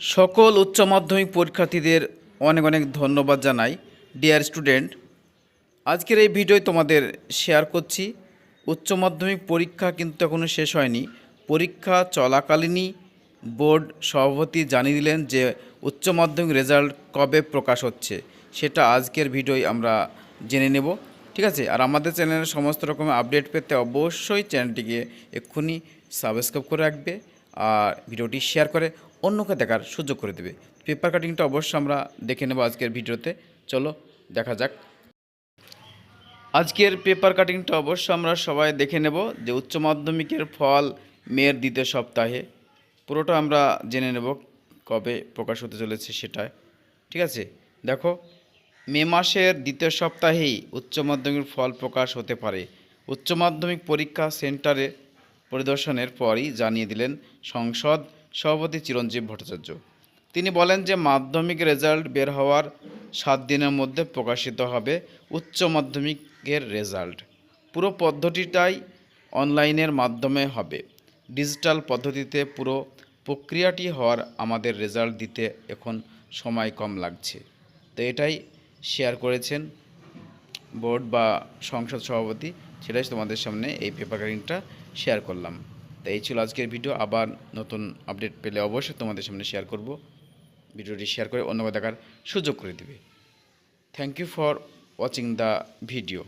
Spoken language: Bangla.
সকল উচ্চ মাধ্যমিক পরীক্ষার্থীদের অনেক অনেক ধন্যবাদ জানাই ডিয়ার স্টুডেন্ট আজকের এই ভিডিও তোমাদের শেয়ার করছি। উচ্চ মাধ্যমিক পরীক্ষা কিন্তু এখনও শেষ হয়নি। পরীক্ষা চলাকালীনই বোর্ড সভাপতি জানিয়ে দিলেন যে উচ্চ মাধ্যমিক রেজাল্ট কবে প্রকাশ হচ্ছে। সেটা আজকের ভিডিওয় আমরা জেনে নেব। ঠিক আছে? আর আমাদের চ্যানেলের সমস্ত রকমের আপডেট পেতে অবশ্যই চ্যানেলটিকে এক্ষুনি সাবস্ক্রাইব করে রাখবে আর ভিডিওটি শেয়ার করে অন্যকে দেখার সুযোগ করে দেবে। পেপার কাটিংটা অবশ্যই আমরা দেখে নেব আজকের ভিডিওতে। চলো, দেখা যাক। আজকের পেপার কাটিংটা অবশ্য আমরা সবাই দেখে নেব যে উচ্চ মাধ্যমিকের ফল মেয়ের দ্বিতীয় সপ্তাহে। পুরোটা আমরা জেনে নেব কবে প্রকাশ হতে চলেছে সেটা ঠিক আছে? দেখো, মে মাসের দ্বিতীয় সপ্তাহেই উচ্চ মাধ্যমিক ফল প্রকাশ হতে পারে। উচ্চ মাধ্যমিক পরীক্ষা সেন্টারে পরিদর্শনের পরই জানিয়ে দিলেন সংসদ সভাপতি চিরঞ্জীব ভট্টাচার্য। তিনি বলেন যে মাধ্যমিক রেজাল্ট বের হওয়ার সাত দিনের মধ্যে প্রকাশিত হবে উচ্চ মাধ্যমিকের রেজাল্ট। পুরো পদ্ধতিটাই অনলাইনের মাধ্যমে হবে। ডিজিটাল পদ্ধতিতে পুরো প্রক্রিয়াটি হওয়ার আমাদের রেজাল্ট দিতে এখন সময় কম লাগছে। তো এটাই শেয়ার করেছেন বোর্ড বা সংসদ সভাপতি, সেটাই তোমাদের সামনে এই পেপার কাটিংটা শেয়ার করলাম। তো এই ছিল আজকের ভিডিও। আবার নতুন আপডেট পেলে অবশ্যই তোমাদের সামনে শেয়ার করব। ভিডিওটি শেয়ার করে অন্যকে দেখার সুযোগ করে দিবে। Thank you for watching the video